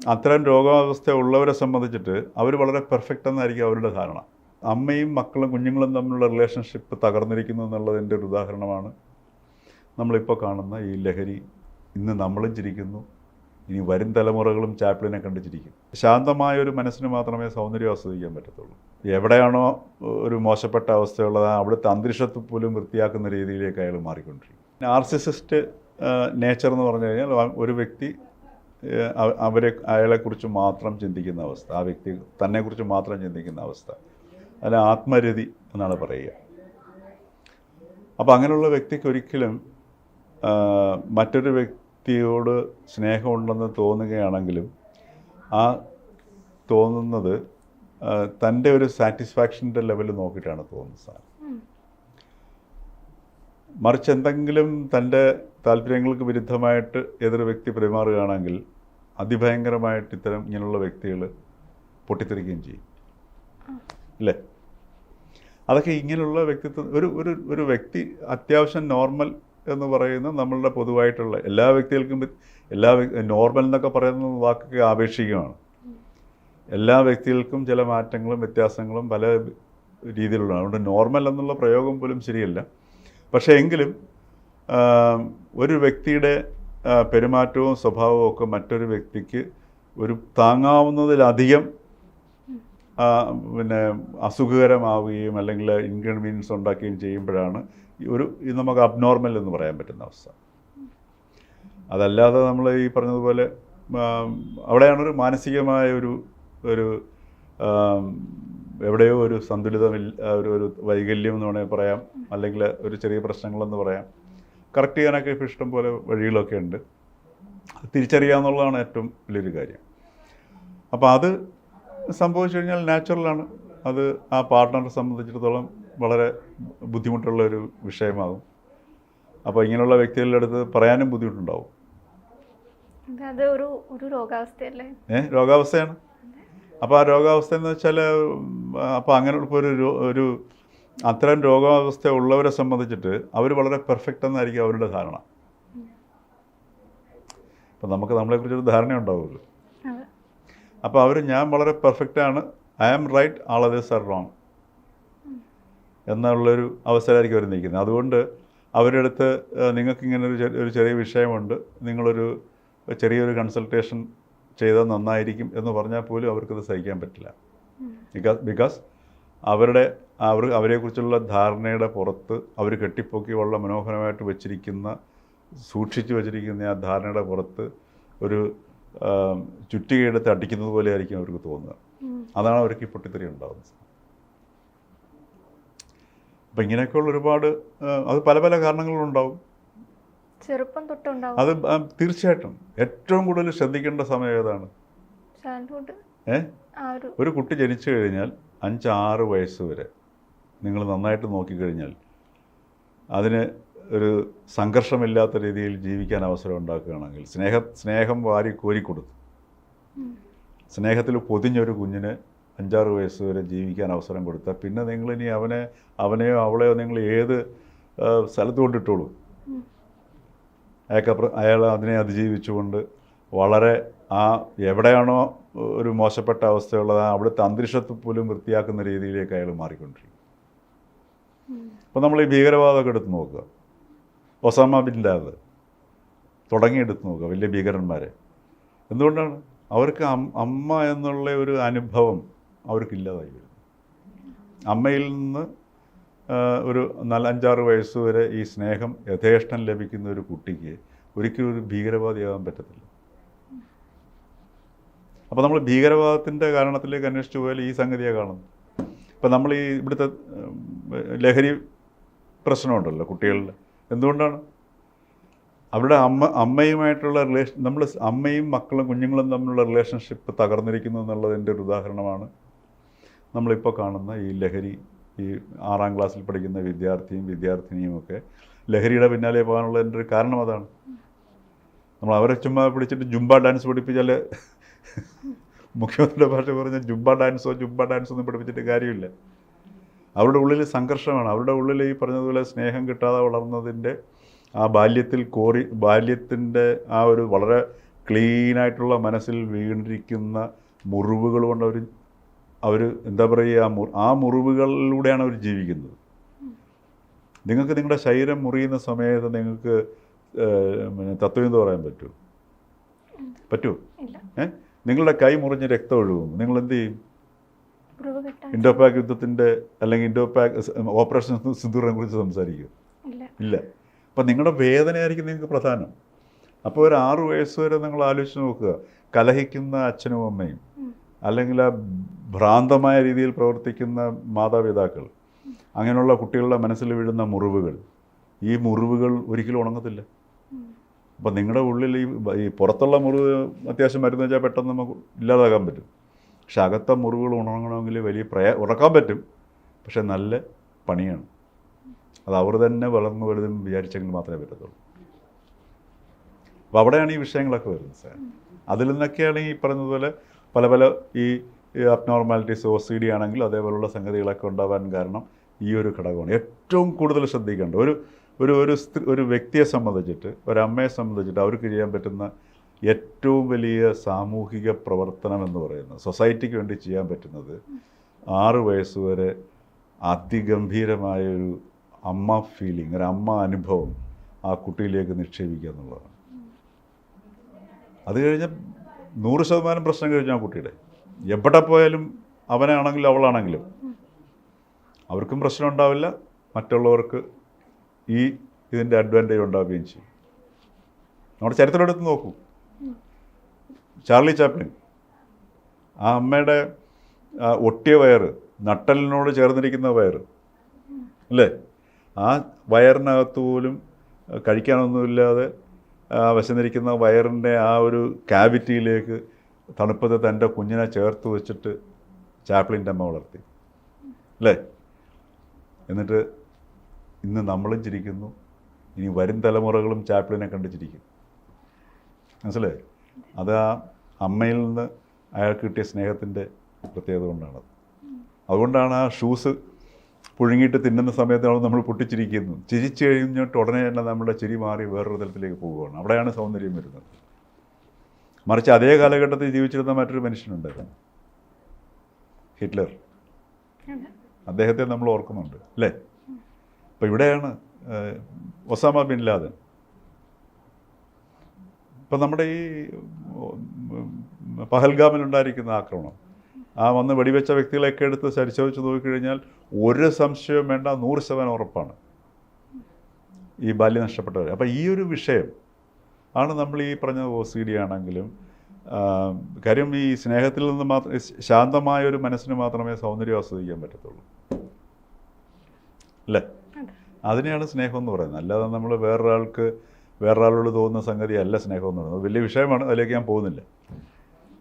അത്തരം രോഗാവസ്ഥ ഉള്ളവരെ സംബന്ധിച്ചിട്ട് അവർ വളരെ പെർഫെക്റ്റ് എന്നായിരിക്കും അവരുടെ ധാരണ. അമ്മയും മക്കളും കുഞ്ഞുങ്ങളും തമ്മിലുള്ള റിലേഷൻഷിപ്പ് തകർന്നിരിക്കുന്നു എന്നുള്ളതിന്റെ ഒരു ഉദാഹരണമാണ് നമ്മളിപ്പോൾ കാണുന്ന ഈ ലഹരി. ഇന്ന് നമ്മളും ചിരിക്കുന്നു. ഇനി വരും തലമുറകളും ചാപ്ലിനെ കണ്ട് ചിരിക്കും ശാന്തമായ ഒരു മനസ്സിന് മാത്രമേ സൗന്ദര്യം ആസ്വദിക്കാൻ പറ്റത്തുള്ളൂ. എവിടെയാണോ ഒരു മോശപ്പെട്ട അവസ്ഥയുള്ളത് അവിടുത്തെ അന്തരീക്ഷത്തിൽ പോലും വൃത്തിയാക്കുന്ന രീതിയിലേക്ക് അയാൾ മാറിക്കൊണ്ടിരിക്കും. നാർസിസിസ്റ്റ് നേച്ചർ എന്ന് പറഞ്ഞു കഴിഞ്ഞാൽ ഒരു വ്യക്തി അവരെ അയാളെക്കുറിച്ച് മാത്രം ചിന്തിക്കുന്ന അവസ്ഥ ആ വ്യക്തി തന്നെക്കുറിച്ച് മാത്രം ചിന്തിക്കുന്ന അവസ്ഥ. അല്ല ആത്മരതി എന്നാണ് പറയുക. അപ്പോൾ അങ്ങനെയുള്ള വ്യക്തിക്ക് ഒരിക്കലും മറ്റൊരു വ്യക്തിയോട് സ്നേഹമുണ്ടെന്ന് തോന്നുകയാണെങ്കിലും ആ തോന്നുന്നത് തന്റെ ഒരു സാറ്റിസ്ഫാക്ഷന്റെ ലെവൽ നോക്കിയിട്ടാണ് തോന്നുന്നത് സാർ. മറിച്ച് എന്തെങ്കിലും തന്റെ താല്പര്യങ്ങൾക്ക് വിരുദ്ധമായിട്ട് എതിർ വ്യക്തി പെരുമാറുകയാണെങ്കിൽ അതിഭയങ്കരമായിട്ട് ഇത്തരം ഇങ്ങനെയുള്ള വ്യക്തികൾ പൊട്ടിത്തെറിക്കുകയും ചെയ്യും. അല്ലേ? അതൊക്കെ ഇങ്ങനെയുള്ള വ്യക്തിത്വം ഒരു ഒരു ഒരു വ്യക്തി അത്യാവശ്യം നോർമൽ എന്ന് പറയുന്ന നമ്മളുടെ പൊതുവായിട്ടുള്ള എല്ലാ വ്യക്തികൾക്കും എല്ലാ നോർമൽ എന്നൊക്കെ പറയുന്ന വാക്കൊക്കെ ആപേക്ഷികമാണ്. എല്ലാ വ്യക്തികൾക്കും ചില മാറ്റങ്ങളും വ്യത്യാസങ്ങളും പല രീതിയിലുള്ള അതുകൊണ്ട് നോർമൽ എന്നുള്ള പ്രയോഗം പോലും ശരിയല്ല. പക്ഷേ എങ്കിലും ഒരു വ്യക്തിയുടെ പെരുമാറ്റവും സ്വഭാവവും ഒക്കെ മറ്റൊരു വ്യക്തിക്ക് ഒരു താങ്ങാവുന്നതിലധികം പിന്നെ അസുഖകരമാവുകയും അല്ലെങ്കിൽ ഇൻകൺവീനിയൻസ് ഉണ്ടാക്കുകയും ചെയ്യുമ്പോഴാണ് ഒരു ഇത് നമുക്ക് അബ്നോർമൽ എന്ന് പറയാൻ പറ്റുന്ന അവസ്ഥ. അതല്ലാതെ നമ്മൾ ഈ പറഞ്ഞതുപോലെ അവിടെയാണ് ഒരു മാനസികമായ ഒരു ഒരു എവിടെയോ ഒരു സന്തുലിതമില്ല ഒരു ഒരു വൈകല്യം എന്ന് വേണമെങ്കിൽ പറയാം അല്ലെങ്കിൽ ഒരു ചെറിയ പ്രശ്നങ്ങളെന്ന് പറയാം. കറക്റ്റ് ചെയ്യാനൊക്കെ ഇപ്പോൾ ഇഷ്ടം പോലെ വഴികളൊക്കെ ഉണ്ട്. അത് തിരിച്ചറിയാന്നുള്ളതാണ് ഏറ്റവും വലിയൊരു കാര്യം. അപ്പോൾ അത് സംഭവിച്ചു കഴിഞ്ഞാൽ നാച്ചുറലാണ് അത് ആ പാർട്ട്ണറെ സംബന്ധിച്ചിടത്തോളം വളരെ ബുദ്ധിമുട്ടുള്ള ഒരു വിഷയമാകും. അപ്പോൾ ഇങ്ങനെയുള്ള വ്യക്തികളുടെ അടുത്ത് പറയാനും ബുദ്ധിമുട്ടുണ്ടാവും. ഏ രോഗാവസ്ഥയാണ്. അപ്പോൾ ആ രോഗാവസ്ഥ എന്ന് വെച്ചാൽ അപ്പോൾ അങ്ങനെ ഇപ്പോൾ ഒരു ഒരു അത്തരം രോഗാവസ്ഥ ഉള്ളവരെ സംബന്ധിച്ചിട്ട് അവർ വളരെ പെർഫെക്റ്റ് എന്നായിരിക്കും അവരുടെ ധാരണ. അപ്പം നമുക്ക് നമ്മളെക്കുറിച്ചൊരു ധാരണ ഉണ്ടാവുമല്ലോ അപ്പോൾ അവർ ഞാൻ വളരെ പെർഫെക്റ്റ് ആണ്. I am right all others are wrong എന്നുള്ളൊരു അവസരമായിരിക്കും അവർ നിൽക്കുന്നത്. അതുകൊണ്ട് അവരുടെ അടുത്ത് നിങ്ങൾക്കിങ്ങനെ ഒരു ഒരു ചെറിയ വിഷയമുണ്ട്. നിങ്ങളൊരു ചെറിയൊരു കൺസൾട്ടേഷൻ ചെയ്താൽ നന്നായിരിക്കും എന്ന് പറഞ്ഞാൽ പോലും അവർക്കത് സഹിക്കാൻ പറ്റില്ല. ബിക്കോസ് ബിക്കോസ് അവരുടെ അവർ അവരെക്കുറിച്ചുള്ള ധാരണയുടെ പുറത്ത് അവർ കെട്ടിപ്പൊക്കി വളരെ മനോഹരമായിട്ട് വെച്ചിരിക്കുന്ന സൂക്ഷിച്ചു വെച്ചിരിക്കുന്ന ആ ധാരണയുടെ പുറത്ത് ഒരു ചുറ്റികയെടുത്ത് അടിക്കുന്നത് പോലെ ആയിരിക്കും അവർക്ക് തോന്നുക. അതാണ് അവർക്ക് ഈ പൊട്ടിത്തെറി ഉണ്ടാകുന്നത് അപ്പം ഇങ്ങനെയൊക്കെയുള്ള ഒരുപാട് അത് പല പല കാരണങ്ങളുണ്ടാവും. ചെറുപ്പം തൊട്ടുണ്ടാവും. അത് തീർച്ചയായിട്ടും. ഏറ്റവും കൂടുതൽ ശ്രദ്ധിക്കേണ്ട സമയം ഏതാണ്? ഏഹ് ഒരു ഒരു കുട്ടി ജനിച്ചു കഴിഞ്ഞാൽ അഞ്ചാറ് വയസ്സ് വരെ നിങ്ങൾ നന്നായിട്ട് നോക്കിക്കഴിഞ്ഞാൽ അതിന് ഒരു സംഘർഷമില്ലാത്ത രീതിയിൽ ജീവിക്കാൻ അവസരം ഉണ്ടാക്കുകയാണെങ്കിൽ സ്നേഹ സ്നേഹം വാരി കോരിക്കൊടുത്ത് സ്നേഹത്തിൽ പൊതിഞ്ഞൊരു കുഞ്ഞിന് അഞ്ചാറ് വയസ്സ് വരെ ജീവിക്കാൻ അവസരം കൊടുത്താൽ പിന്നെ നിങ്ങൾ ഇനി അവനെ അവനെയോ അവളെയോ നിങ്ങൾ ഏത് സ്ഥലത്ത് കൊണ്ടിട്ടോളൂ. അയാൾക്ക് അയാൾ അതിനെ അതിജീവിച്ചുകൊണ്ട് വളരെ ആ എവിടെയാണോ ഒരു മോശപ്പെട്ട അവസ്ഥയുള്ളത് അവിടുത്തെ അന്തരീക്ഷത്തിൽ പോലും വൃത്തിയാക്കുന്ന രീതിയിലേക്ക് അയാൾ മാറിക്കൊണ്ടിരിക്കും അപ്പോൾ നമ്മൾ ഈ ഭീകരവാദമൊക്കെ എടുത്ത് നോക്കുക. ഒസാമ ബിൻ ലാദ് തുടങ്ങി എടുത്ത് നോക്കുക വലിയ ഭീകരന്മാരെ. എന്തുകൊണ്ടാണ്? അവർക്ക് അമ്മ എന്നുള്ള ഒരു അനുഭവം അവർക്കില്ലാതായി വരുന്നു. അമ്മയിൽ നിന്ന് ഒരു നാല് അഞ്ചാറ് വയസ്സ് വരെ ഈ സ്നേഹം യഥേഷ്ടം ലഭിക്കുന്ന ഒരു കുട്ടിക്ക് ഒരിക്കലും ഒരു ഭീകരവാദിയാകാൻ പറ്റത്തില്ല. അപ്പോൾ നമ്മൾ ഭീകരവാദത്തിന്റെ കാരണത്തിലേക്ക് അന്വേഷിച്ചു പോയാൽ ഈ സംഗതിയാണ് കാണുന്നത്. ഇപ്പം നമ്മൾ ഈ ഇവിടുത്തെ ലഹരി പ്രശ്നമുണ്ടല്ലോ കുട്ടികളിൽ എന്തുകൊണ്ടാണ്? അവരുടെ അമ്മ അമ്മയുമായിട്ടുള്ള റിലേഷൻ നമ്മൾ അമ്മയും മക്കളും കുഞ്ഞുങ്ങളും തമ്മിലുള്ള റിലേഷൻഷിപ്പ് തകർന്നിരിക്കുന്നു എന്നുള്ളതിന്റെ ഒരു ഉദാഹരണമാണ് നമ്മളിപ്പോൾ കാണുന്ന ഈ ലഹരി ഈ ആറാം ക്ലാസ്സിൽ പഠിക്കുന്ന വിദ്യാർത്ഥിയും വിദ്യാർത്ഥിനിയുമൊക്കെ ലഹരിയുടെ പിന്നാലെ പോകാനുള്ളതിന്റെ ഒരു കാരണം അതാണ്. നമ്മൾ അവരെ ചുമ്മാ പിടിച്ചിട്ട് ജുംബ ഡാൻസ് പഠിപ്പിച്ചാൽ മുഖ്യമന്ത്രിയുടെ ഭാഷ പറഞ്ഞ ജുബ ഡാൻസോ ജുബ ഡാൻസോ ഒന്നും പഠിപ്പിച്ചിട്ട് കാര്യമില്ല. അവരുടെ ഉള്ളിൽ സംഘർഷമാണ്. അവരുടെ ഉള്ളിൽ ഈ പറഞ്ഞതുപോലെ സ്നേഹം കിട്ടാതെ വളർന്നതിന്റെ ആ ബാല്യത്തിൽ കോറി ബാല്യത്തിന്റെ ആ ഒരു വളരെ ക്ലീനായിട്ടുള്ള മനസ്സിൽ വീണ്ടിരിക്കുന്ന മുറിവുകൾ കൊണ്ട് അവർ അവർ എന്താ പറയുക ആ ആ മുറിവുകളിലൂടെയാണ് അവർ ജീവിക്കുന്നത്. നിങ്ങൾക്ക് നിങ്ങളുടെ ശരീരം മുറിയുന്ന സമയത്ത് നിങ്ങൾക്ക് തത്വം തത്വം പറയാൻ പറ്റുമോ പറ്റുമോ ഇല്ല. ഏ നിങ്ങളുടെ കൈ മുറിഞ്ഞ് രക്തം ഒഴുകും നിങ്ങൾ എന്ത് ചെയ്യും? ഇൻഡോപാക് യുദ്ധത്തിന്റെ ഇൻഡോ പാക് യുദ്ധത്തിന്റെ അല്ലെങ്കിൽ ഇൻഡോ പാക് ഓപ്പറേഷൻ സിന്ദൂറിനെ കുറിച്ച് സംസാരിക്കും. ഇല്ല. ഇല്ല. അപ്പം നിങ്ങളുടെ വേദനയായിരിക്കും നിങ്ങൾക്ക് പ്രധാനം. അപ്പോൾ ഒരു ആറു വയസ്സ് വരെ നിങ്ങൾ ആലോചിച്ച് നോക്കുക. കലഹിക്കുന്ന അച്ഛനും അമ്മയും അല്ലെങ്കിൽ ആ ഭ്രാന്തമായ രീതിയിൽ പ്രവർത്തിക്കുന്ന മാതാപിതാക്കൾ അങ്ങനെയുള്ള കുട്ടികളുടെ മനസ്സിൽ വീഴുന്ന മുറിവുകൾ ഈ മുറിവുകൾ ഒരിക്കലും ഉണങ്ങത്തില്ല. അപ്പം നിങ്ങളുടെ ഉള്ളിൽ ഈ ഈ പുറത്തുള്ള മുറിവ് അത്യാവശ്യം മരുന്ന് വെച്ചാൽ പെട്ടെന്ന് നമുക്ക് ഇല്ലാതാക്കാൻ പറ്റും. പക്ഷെ അകത്തെ മുറിവുകൾ ഉണങ്ങണമെങ്കിൽ വലിയ പ്രയാ ഉറക്കാൻ പറ്റും. പക്ഷെ നല്ല പണിയാണ്. അത് അവർ തന്നെ വളർന്നു വലുതും വിചാരിച്ചെങ്കിൽ മാത്രമേ പറ്റത്തുള്ളൂ. അപ്പോൾ അവിടെയാണ് ഈ വിഷയങ്ങളൊക്കെ വരുന്നത് സാർ. അതിൽ നിന്നൊക്കെയാണ് ഈ പറഞ്ഞതുപോലെ പല പല ഈ അബ്നോർമാലിറ്റീസ് ഒ സി ഡി ആണെങ്കിൽ അതേപോലുള്ള സംഗതികളൊക്കെ ഉണ്ടാവാൻ കാരണം ഈ ഒരു ഘടകമാണ്. ഏറ്റവും കൂടുതൽ ശ്രദ്ധിക്കേണ്ടത്. ഒരു ഒരു ഒരു സ്ത്രീ ഒരു വ്യക്തിയെ സംബന്ധിച്ചിട്ട് ഒരമ്മയെ സംബന്ധിച്ചിട്ട് അവർക്ക് ചെയ്യാൻ പറ്റുന്ന ഏറ്റവും വലിയ സാമൂഹിക പ്രവർത്തനം എന്ന് പറയുന്നത് സൊസൈറ്റിക്ക് വേണ്ടി ചെയ്യാൻ പറ്റുന്നത് ആറ് വയസ്സ് വരെ അതിഗംഭീരമായ ഒരു അമ്മ ഫീലിംഗ് ഒരു അമ്മ അനുഭവം ആ കുട്ടിയിലേക്ക് നിക്ഷേപിക്കുക എന്നുള്ളതാണ്. അത് കഴിഞ്ഞ് നൂറ് ശതമാനം പ്രശ്നം കഴിഞ്ഞു ആ കുട്ടിയുടെ. എവിടെ പോയാലും അവനാണെങ്കിലും അവളാണെങ്കിലും. അവർക്കും പ്രശ്നം ഉണ്ടാവില്ല മറ്റുള്ളവർക്ക് ഈ ഇതിന്റെ അഡ്വാന്റേജ് ഉണ്ടാവുകയും ചെയ്യും. നമ്മുടെ ചരിത്രമെടുത്ത് നോക്കൂ. ചാർലി ചാപ്ലിൻ ആ അമ്മയുടെ ഒട്ടിയ വയറ് നട്ടലിനോട് ചേർന്നിരിക്കുന്ന വയറ് അല്ലേ? ആ വയറിനകത്ത് പോലും കഴിക്കാനൊന്നുമില്ലാതെ വശന്നിരിക്കുന്ന വയറിന്റെ ആ ഒരു ക്യാവിറ്റിയിലേക്ക് തണുപ്പത്ത് തന്റെ കുഞ്ഞിനെ ചേർത്ത് വെച്ചിട്ട് ചാപ്ലിന്റെ അമ്മ വളർത്തി. അല്ലേ? എന്നിട്ട് ഇന്ന് നമ്മളും ചിരിക്കുന്നു. ഇനി വരും തലമുറകളും ചാപ്ലിനെ കണ്ട് ചിരിക്കും. മനസ്സിലായി? അത് ആ അമ്മയിൽ നിന്ന് അയാൾക്ക് കിട്ടിയ സ്നേഹത്തിന്റെ പ്രത്യേകത കൊണ്ടാണ് അതുകൊണ്ടാണ് ആ ഷൂസ് പുഴുങ്ങിയിട്ട് തിന്നുന്ന സമയത്താണ് നമ്മൾ പൊട്ടിച്ചിരിക്കുന്നു. ചിരിച്ചു കഴിഞ്ഞിട്ട് ഉടനെ തന്നെ നമ്മുടെ ചിരി മാറി വേറൊരു തലത്തിലേക്ക് പോവുകയാണ് അവിടെയാണ് സൗന്ദര്യം വരുന്നത്. മറിച്ച് അതേ കാലഘട്ടത്തിൽ ജീവിച്ചിരുന്ന മറ്റൊരു മനുഷ്യനുണ്ടായിരുന്നു ഹിറ്റ്ലർ. അദ്ദേഹത്തെ നമ്മൾ ഓർക്കുന്നുണ്ട്. അല്ലേ? അപ്പോൾ ഇവിടെയാണ് ഒസാമ ബിൻ ലാദൻ. ഇപ്പം നമ്മുടെ ഈ പഹൽഗാമിലുണ്ടായിരിക്കുന്ന ആക്രമണം ആ വന്ന് വെടിവെച്ച വ്യക്തികളെയൊക്കെ എടുത്ത് പരിശോധിച്ച് നോക്കിക്കഴിഞ്ഞാൽ ഒരു സംശയവും വേണ്ട നൂറ് ശതമാനം ഉറപ്പാണ് ഈ ബാല്യം നഷ്ടപ്പെട്ടവർ അപ്പോൾ ഈ ഒരു വിഷയം ആണ് നമ്മൾ ഈ പറഞ്ഞ ഒ സി ഡി ആണെങ്കിലും കാര്യം ഈ സ്നേഹത്തിൽ നിന്ന് മാത്രം ശാന്തമായ ഒരു മനസ്സിന് മാത്രമേ സൗന്ദര്യം ആസ്വദിക്കാൻ പറ്റത്തുള്ളൂ. അല്ലേ? അതിനെയാണ് സ്നേഹം എന്ന് പറയുന്നത്. അല്ലാതെ നമ്മൾ വേറൊരാൾക്ക് വേറൊരാളോട് തോന്നുന്ന സംഗതി അല്ല സ്നേഹം എന്ന് പറയുന്നത്. വലിയ വിഷയമാണ് അതിലേക്ക് ഞാൻ പോകുന്നില്ല.